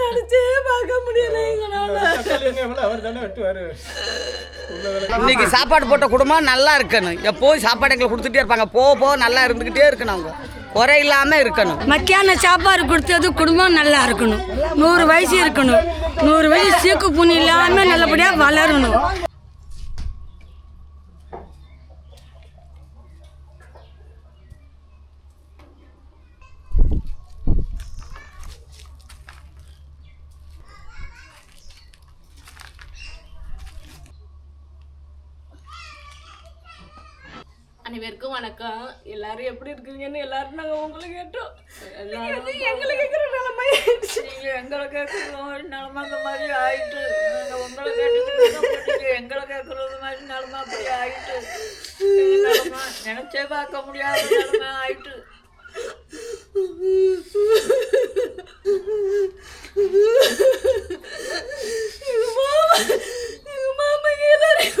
நினைச்சு பார்க்க முடியல உள்ளதெல்லாம் இன்னைக்கு சாப்பாடு போட்ட குடும்பம் நல்லா இருக்கணும். எப்போதும் சாப்பாடு எங்களுக்கு கொடுத்துட்டே இருப்பாங்க. போக போக நல்லா இருந்துக்கிட்டே இருக்கணும் அவங்க. குறை இல்லாமல் இருக்கணும். மத்தியான சாப்பாடு கொடுத்தது குடும்பம் நல்லா இருக்கணும். நூறு வயசு இருக்கணும். நூறு வயசு சீக்கு புண்ணி இல்லாமல் நல்லபடியாக வளரணும். அனைவருக்கும் வணக்கம். எல்லாரும் எப்படி இருக்கீங்கன்னு எல்லாரும் நாங்க உங்களை கேட்டோம். எங்களை கேட்குற நிலைமை நீங்க எங்களை கேட்குறோம் நிலமை அந்த மாதிரி ஆயிட்டு நாங்க உங்களை கேட்டுக்கிட்டு எங்களை கேட்கறது மாதிரி நிலமை அப்படி ஆயிட்டு நினைச்சே பார்க்க முடியாத நிலமை ஆயிட்டு. எங்க மாமா எங்க மாமா எல்லாரையும்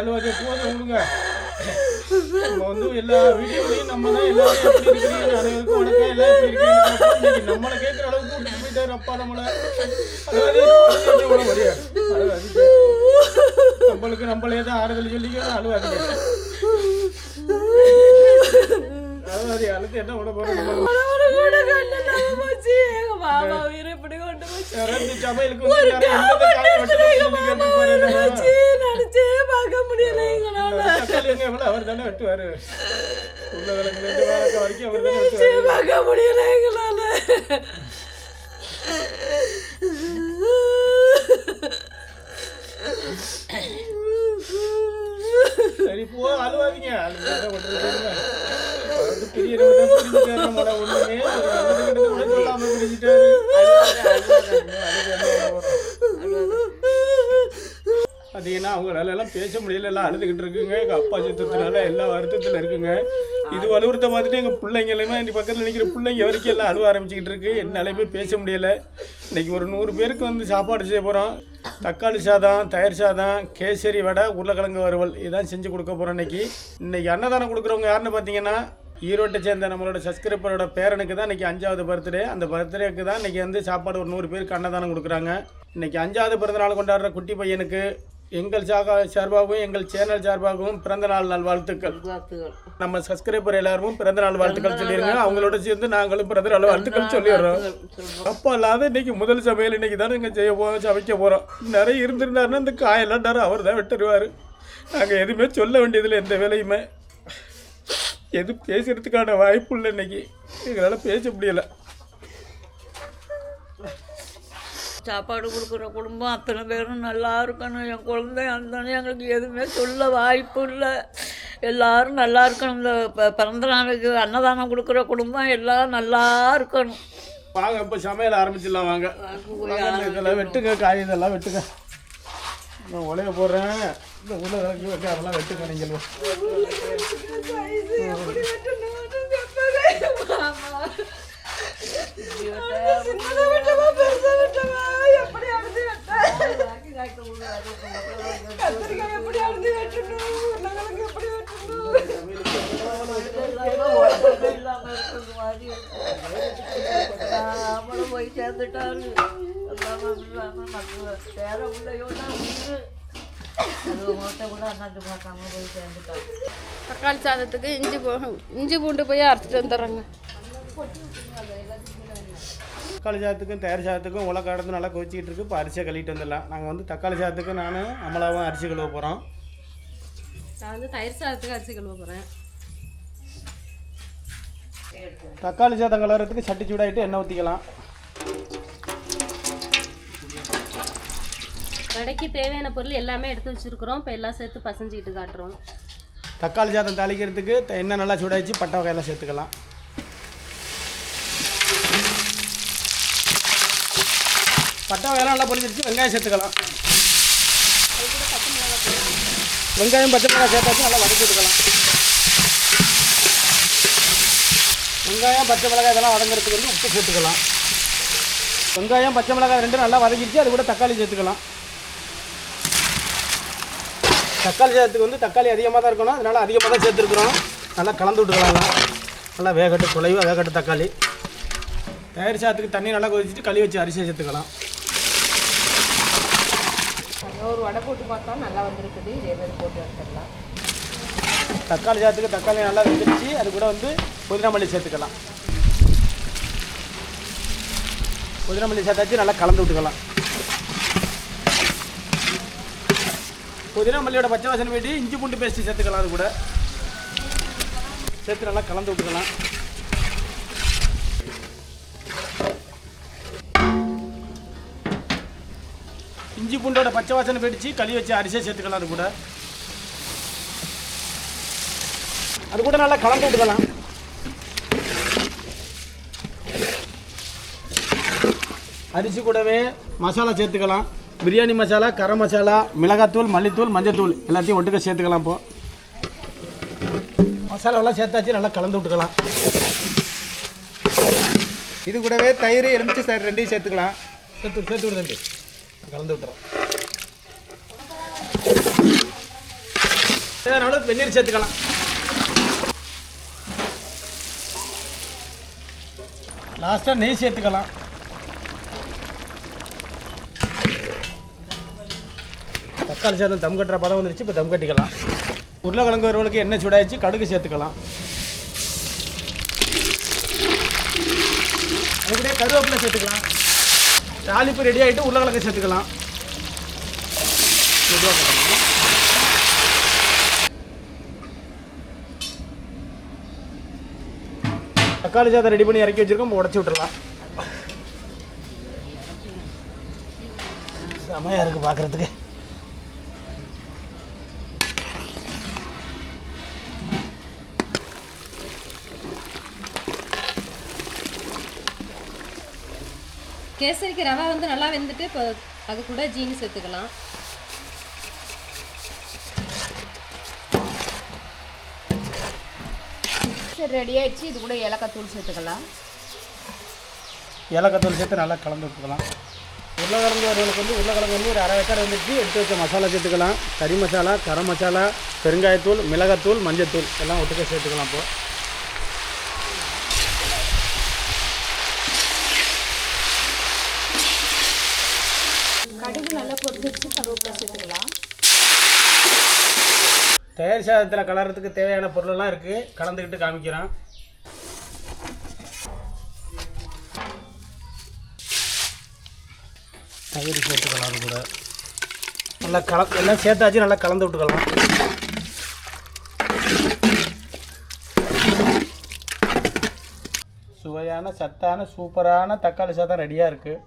அழுவாதி, போதும் விடுங்க. நம்ம வந்து எல்லா வீடியோலையும் நம்ம தான் எல்லாரும் எப்படி இருக்கிறீங்க, அனைவருக்கும் வணக்கம், எல்லாம் எப்படி இருக்கீங்கன்னு நம்மளை கேட்குற அளவுக்கு கூட்டிட்டு போயிட்டாரு அப்பா நம்மளை. அழுவாதி, நம்மளுக்கு நம்மளே தான் ஆறுதல் சொல்லிக்கணும் அழுவாதீங்க அழுவாதி அழுத்து என்ன விட போறோம் நினைச்சு பார்க்க முடியல எங்களால. அவர் தானே வெட்டுவாரு. நினைச்சே பார்க்க முடியல எங்களால. சரி போ அழுவாதீங்க. நம்மள ஒண்ணுமே சொல்லாம பிரிஞ்சுட்டாரு. பார்த்தீங்கன்னா அவங்களால எல்லாம் பேச முடியல எல்லாம் அழுதுகிட்டு இருக்குங்க. எங்கள் அப்பா சுத்தத்தினால எல்லா வருத்தத்தில் இருக்குங்க. இது வலுவுறுத்த பார்த்துட்டு எங்கள் பிள்ளைங்களுமே இந்த பக்கத்தில் நிற்கிற பிள்ளைங்க வரைக்கும் எல்லாம் அழுவ ஆரம்பிச்சுக்கிட்டு இருக்கு. போய் பேச முடியல. இன்னைக்கு ஒரு நூறு பேருக்கு வந்து சாப்பாடு செய்ய போகிறோம் தக்காளி சாதம் தயிர் சாதம் கேசரி வடை உருளைக்கிழங்கு வறுவல். இதான் செஞ்சு கொடுக்க போகிறோம் இன்னைக்கு. இன்னைக்கு அன்னதானம் கொடுக்குறவங்க யாருன்னு பார்த்தீங்கன்னா ஈரோட்டை சேர்ந்த நம்மளோட சப்ஸ்கிரைபரோட பேரனுக்கு தான் இன்னைக்கு அஞ்சாவது பர்த்டே அந்த பர்த்டேக்கு தான் இன்னைக்கு வந்து சாப்பாடு ஒரு நூறு பேருக்கு அன்னதானம் கொடுக்குறாங்க. இன்னைக்கு அஞ்சாவது பிறந்தநாள் கொண்டாடுற குட்டி பையனுக்கு எங்கள் சாகா சார்பாகவும் எங்கள் சேனல் சார்பாகவும் பிறந்தநாள் நாள் வாழ்த்துக்கள் நம்ம சப்ஸ்கிரைபர் எல்லாரும் பிறந்தநாள் வாழ்த்துக்கள் சொல்லிடுங்க அவங்களோட சேர்ந்து நாங்களும் பிறந்தநாள் வாழ்த்துக்கள் சொல்லிடுறோம். அப்பா இல்லாத இன்னைக்கு முதல் சமையல் இன்னைக்கு தானே இங்கே செய்ய போ சமைக்க போகிறோம் நிறைய இருந்திருந்தாருன்னா இந்த காயெல்லாம் நேரம் அவர் தான் வெட்டுருவார். நாங்கள் எதுவுமே சொல்ல வேண்டியதில்லை எந்த வேலையுமே. எது பேசுறதுக்கான வாய்ப்பு இல்லை இன்னைக்கு. எங்களால் பேச முடியலை. சாப்பாடு கொடுக்குற குடும்பம் அத்தனை பேரும் நல்லா இருக்கணும். என் குழந்தை அந்த எங்களுக்கு எதுவுமே சொல்ல வாய்ப்பு இல்லை. எல்லாரும் நல்லா இருக்கணும். இந்த ப- பிறந்த நாளுக்கு அன்னதானம் கொடுக்குற குடும்பம் எல்லாம் நல்லா இருக்கணும். வாங்க இப்போ சமையல் ஆரம்பிச்சிடலாம். வாங்க. வாங்க, இதெல்லாம் வெட்டுங்க காய் இதெல்லாம் வெட்டுங்க. நான் உலைய போடுறேன். இந்த உள்ள விளக்கு வெட்டு அதெல்லாம் வெட்டுங்க நீங்கள் அவங்களும் போய் சேர்ந்துட்டாரு. வேற போய் சேர்ந்துட்டாரு தக்காளி சாதத்துக்கு இஞ்சி பூ இஞ்சி பூண்டு போய் அரைச்சிட்டு வந்துடுறேங்க. தக்காளி சாதத்துக்கும் தயார் சாதத்துக்கும் உலக கடந்து நல்லா கொதிச்சிக்கிட்டு இருக்கு. இப்போ அரிசியை கழுவிட்டு வந்துடலாம். நாங்கள் வந்து தக்காளி சாதத்துக்கு நானும் அமலாவும் அரிசி கழுவ போகிறோம் நான் வந்து தயிர் சாதத்துக்கு அரிசி கழுவ போகிறேன் தக்காளி சாதம் கலர்றதுக்கு சட்டி சூடாயிட்டு எண்ணெய் ஊற்றிக்கலாம் கடைக்கு தேவையான பொருள் எல்லாமே எடுத்து வச்சிருக்கிறோம். இப்போ எல்லாம் சேர்த்து பசஞ்சிக்கிட்டு காட்டுறோம். தக்காளி சாதம் தாளிக்கிறதுக்கு த- எண்ணெய் நல்லா சூடாயிச்சு பட்டை வகையெல்லாம் சேர்த்துக்கலாம். பட்டை வகையெல்லாம் நல்லா பொரிஞ்சிருச்சு வெங்காயம் சேர்த்துக்கலாம். வெங்காயம் பச்சை மிளகாய் சேர்த்தாச்சு நல்லா வதக்கி எடுக்கலாம். வெங்காயம் பச்சை மிளகாய் இதெல்லாம் வதங்குறதுக்கு வந்து உப்பு சேர்த்துக்கலாம். வெங்காயம் பச்சை மிளகாய் ரெண்டும் நல்லா வதக்கிடுச்சு அது கூட தக்காளி சேர்த்துக்கலாம். தக்காளி சாதத்துக்கு வந்து தக்காளி அதிகமாக தான் இருக்கணும். அதனால் அதிகமாக தான் சேர்த்துருக்குறோம். நல்லா கலந்து விட்டுக்கலாம் எல்லாம். நல்லா வேகட்டு குலைவாக வேகட்டு தக்காளி. தயிர் சாதத்துக்கு தண்ணி நல்லா கொதிச்சுட்டு களி வச்சு அரிசியை சேர்த்துக்கலாம். ஒரு வடை போட்டு பார்த்தா நல்லா வந்திருக்குது. இதே மாதிரி போட்டு எடுத்துடலாம் தக்காளி சாதத்துக்கு தக்காளி நல்லா வெந்துருச்சு. அது கூட வந்து புதினா மல்லி சேர்த்துக்கலாம். புதினா மல்லி சேர்த்தாச்சு நல்லா கலந்து விட்டுக்கலாம். புதினா மல்லியோட பச்சை வாசனை போயிட்டு இஞ்சி பூண்டு பேஸ்ட்டு சேர்த்துக்கலாம் அது கூட. சேர்த்து நல்லா கலந்து விட்டுக்கலாம். இஞ்சி பூண்டோட பச்சை வாசனை போயிடுச்சு களி வச்சு அரிசியை சேர்த்துக்கலாம் அது கூட. அது கூட நல்லா கலந்து விட்டுக்கலாம். அரிசி கூடவே மசாலா சேர்த்துக்கலாம். பிரியாணி மசாலா கரம் மசாலா மிளகாத்தூள் மல்லித்தூள் மஞ்சத்தூள் எல்லாத்தையும் ஒட்டுக்க சேர்த்துக்கலாம் இப்போ மசாலாவெல்லாம் சேர்த்தாச்சு நல்லா கலந்து விட்டுக்கலாம். இது கூடவே தயிர் எலுமிச்சை சார் ரெண்டையும் சேர்த்துக்கலாம். சேர்த்து சேர்த்து விடு ரெண்டு கலந்து விட்டுறோம். இதனால வெந்நீர் சேர்த்துக்கலாம். லாஸ்ட்டாக நெய் சேர்த்துக்கலாம். தக்காளி சாதம் தம் கட்டுற பதம் வந்துருச்சு இப்போ தம் கட்டிக்கலாம். உருளைக்கிழங்கு வறுவலுக்கு எண்ணெய் சூடாயிடுச்சு கடுகு சேர்த்துக்கலாம். அது கருவேப்பிலை சேர்த்துக்கலாம். தாலிப்பு ரெடி ஆகிட்டு உருளைக்கிழங்கு சேர்த்துக்கலாம். தக்காளி சாதம் ரெடி பண்ணி இறக்கி வச்சிருக்கோம் உடச்சி விட்டுருலாம் செமையாக இருக்குது பார்க்குறதுக்கு கேசரிக்கு ரவை வந்து நல்லா வெந்துட்டு இப்போ அது கூட ஜீனி சேர்த்துக்கலாம். சரி ரெடி ஆயிடுச்சு. இது கூட ஏலக்காய் தூள் சேர்த்துக்கலாம். ஏலக்காத்தூள் சேர்த்து நல்லா கலந்து விட்டுக்கலாம். உருளைக்கிழங்கு வறுவலுக்கு வந்து உருளைக்கிழங்கு வந்து ஒரு அரை ஏக்கர் வந்துச்சு எடுத்து வச்ச மசாலா சேர்த்துக்கலாம். கறி மசாலா கரம் மசாலா பெருங்காயத்தூள் மிளகாத்தூள் மஞ்சத்தூள். எல்லாம் ஒட்டுக்க சேர்த்துக்கலாம் இப்போ கடுகு நல்லா பொரிஞ்சிருச்சு கருவேப்பிலை சேர்த்துக்கலாம் தயார் சாதத்தில் கலர்றதுக்கு தேவையான பொருளெல்லாம் இருக்குது கலந்துக்கிட்டு காமிக்கிறோம். தயிர் சேர்த்துக்கலாம் அது கூட. நல்லா கல எல்லாம் சேர்த்தாச்சு நல்லா கலந்து விட்டுக்கலாம். சுவையான சத்தான சூப்பரான தக்காளி சாதம் ரெடியாக இருக்குது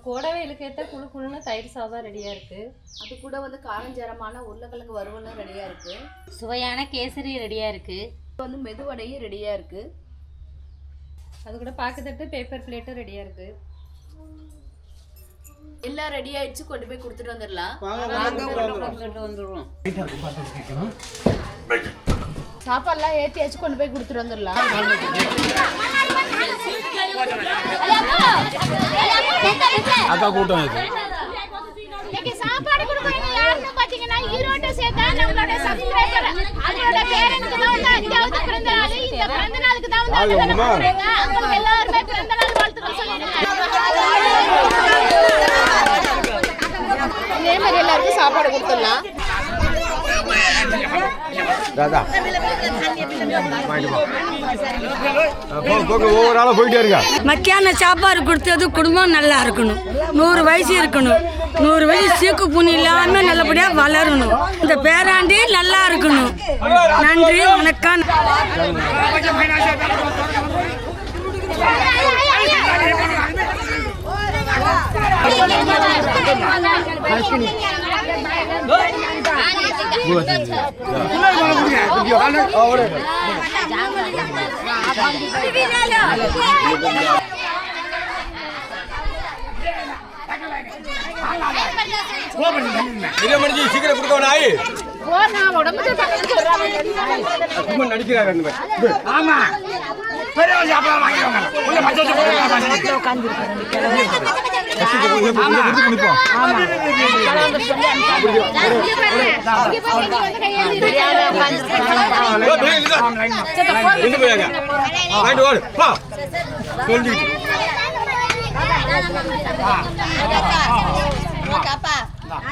கோடவையிலுக்கு ஏற்ற குழு குழுன்னு தயிர் சாதம் ரெடியாக இருக்குது அது கூட வந்து காரஞ்சரமான உருளைக்கிழங்கு வறுவலும் ரெடியாக இருக்குது சுவையான கேசரி ரெடியாக இருக்குது இப்போ வந்து மெதுவடையும் ரெடியாக இருக்குது அது கூட பாக்குத்தட்டு பேப்பர் பிளேட்டும் ரெடியாக இருக்குது எல்லாம் ரெடி ஆயிடுச்சு கொண்டு போய் கொடுத்துட்டு வந்துடலாம். வந்துடுவோம் சாப்பாடுலாம் ஏற்றியாச்சு கொண்டு போய் கொடுத்துட்டு வந்துடலாம். அக்கா கூட்டம் இது. இன்னைக்கு சாப்பாடு கொடுக்குறவங்க யாருன்னு பாத்தீங்கன்னா ஈரோட்டை சேர்த்தா நம்மளோட சப்ஸ்கிரைபர் அதோட பேரனுக்கு தான் வந்து அஞ்சாவது பிறந்த நாள் இந்த பிறந்த நாளுக்கு தான் வந்து அன்னதானம் கொடுக்குறாங்க? அவங்களுக்கு எல்லாருமே பிறந்த நாள் வாழ்த்துக்கள் சொல்லிடுங்க. இதே மாதிரி எல்லாருக்கும் சாப்பாடு கொடுத்துடலாம். இருங்க மத்தியான சாப்பாடு கொடுத்தது குடும்பம் நல்லா இருக்கணும் நூறு வயசு இருக்கணும் நூறு வயசு சீக்கு புண்ணு இல்லாமல் நல்லபடியாக வளரணும் இந்த பேராண்டி நல்லா இருக்கணும் நன்றி வணக்கம் மனுஷி சீக்கிரம் கொடுக்கணும் ஆயி நடிக்கிறாங்க ஆமா. பெரியவங்க சாப்பிடலாம் வாங்கிடுவாங்க உள்ள மச்ச ரெண்டு போயாங்க வாங்கிட்டு வாடு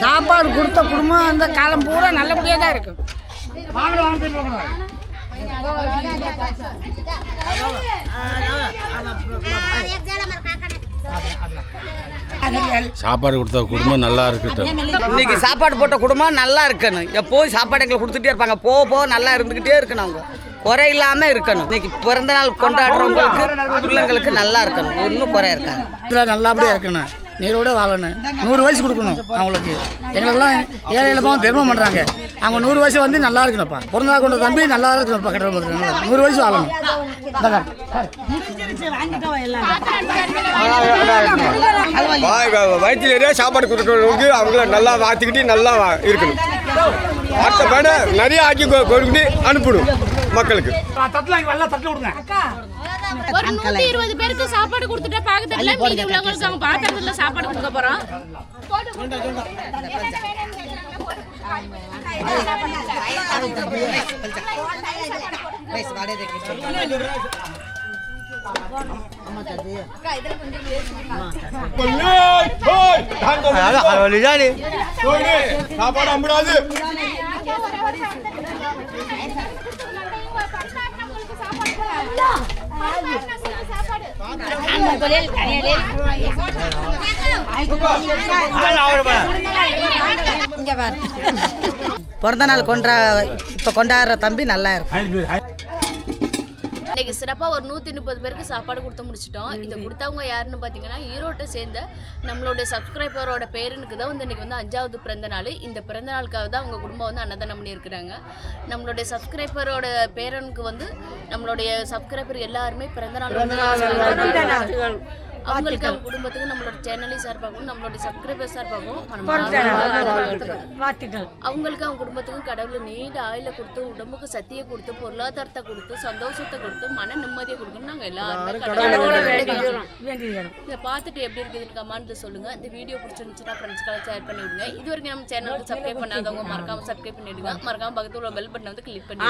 சாப்பாடு கொடுத்த குடும்பம் அந்த காலம் பூரா நல்லபடியாக தான் இருக்கும் வாங்க வாங்க போயிட்டு வாங்க சாப்பாடு கொடுத்த குடும்பம் நல்லா இருக்கட்டும் இன்னைக்கு சாப்பாடு போட்ட குடும்பம் நல்லா இருக்கணும். எப்போதும் சாப்பாடு எங்களுக்கு கொடுத்துட்டே இருப்பாங்க. போக போக நல்லா இருந்துக்கிட்டே இருக்கணும் அவங்க. குறை இல்லாமல் இருக்கணும். இன்னைக்கு பிறந்த நாள் கொண்டாடுறவங்களுக்கு பிள்ளைங்களுக்கு நல்லா இருக்கணும். ஒன்றும் குறை இருக்காது. நல்லபடியாக இருக்கணும். நீரோட வாழணும். நூறு வயசு கொடுக்கணும் அவங்களுக்கு. எங்களுக்கெல்லாம் ஏழை இழப்பாக பெருமை பண்ணுறாங்க அவங்க நூறு வயசு வந்து நல்லா இருக்கணும்ப்பா. பிறந்தா கொண்ட தம்பி நல்லா இருக்கணும்ப்பா கடவுள் நூறு வயசு வாழணும். இந்தாங்க. வயிற்றுல ஏறியா சாப்பாடு கொடுக்கறவங்களுக்கு அவங்கள நல்லா வாத்திக்கிட்டு நல்லா இருக்கணும். அடுத்த பேட நிறைய ஆக்கி கொடுக்கிட்டு அனுப்பணும் மக்களுக்கு. தட்டுல வெள்ளம் தட்டு விடுங்க. ஒரு நூத்தி இருபது பேருக்கு சாப்பாடு கொடுத்துட்டா பாக்கத்துல மீதி உள்ளவங்களுக்கு அவங்க பாத்திரத்துல சாப்பாடு கொடுக்க போறோம். சாப்பாடு அம்பிடாது பிறந்த நாள் கொண்டா இப்போ கொண்டாடுற தம்பி நல்லா இருக்கும். இன்னைக்கு சிறப்பாக ஒரு நூற்றி முப்பது பேருக்கு சாப்பாடு கொடுத்து முடிச்சிட்டோம். இதை கொடுத்தவங்க யாருன்னு பார்த்தீங்கன்னா ஈரோட்டை சேர்ந்த நம்மளுடைய சப்ஸ்கிரைபரோட பேரனுக்கு தான் வந்து இன்னைக்கு வந்து அஞ்சாவது பிறந்த நாள். இந்த பிறந்த நாளுக்காக தான் அவங்க குடும்பம் வந்து அன்னதானம் பண்ணியிருக்கிறாங்க. நம்மளுடைய சப்ஸ்கிரைபரோட பேரனுக்கு வந்து நம்மளுடைய சப்ஸ்கிரைபர் எல்லாருமே பிறந்த நாள். அவங்களுக்கு அவங்க குடும்பத்துக்கு நம்மளோட சேனலை சார்பாகவும் நம்மளுடைய சப்ஸ்கிரைபர் சார்பாகவும் வாழ்த்துக்கள் அவங்களுக்கு அவங்க குடும்பத்துக்கும் கடவுள் நீண்ட ஆயுள கொடுத்து உடம்புக்கு சக்தியை கொடுத்து பொருளாதாரத்தை கொடுத்து சந்தோஷத்தை கொடுத்து மன நிம்மதியை கொடுக்கணும் நாங்கள் எல்லாருமே இதை பார்த்துட்டு எப்படி இருக்குதுன்னு கமெண்ட்ல சொல்லுங்க. இந்த வீடியோ பிடிச்சிருந்துச்சுன்னா ஃப்ரெண்ட்ஸ்க்காக ஷேர் பண்ணி விடுங்க இது வரைக்கும் நம்ம சேனலுக்கு சப்ஸ்கிரைப் பண்ணாதவங்க மறக்காம சப்ஸ்கிரைப் பண்ணிடுங்க. மறக்காம பக்கத்துல உள்ள பெல் பட்டனை வந்து கிளிக் பண்ணி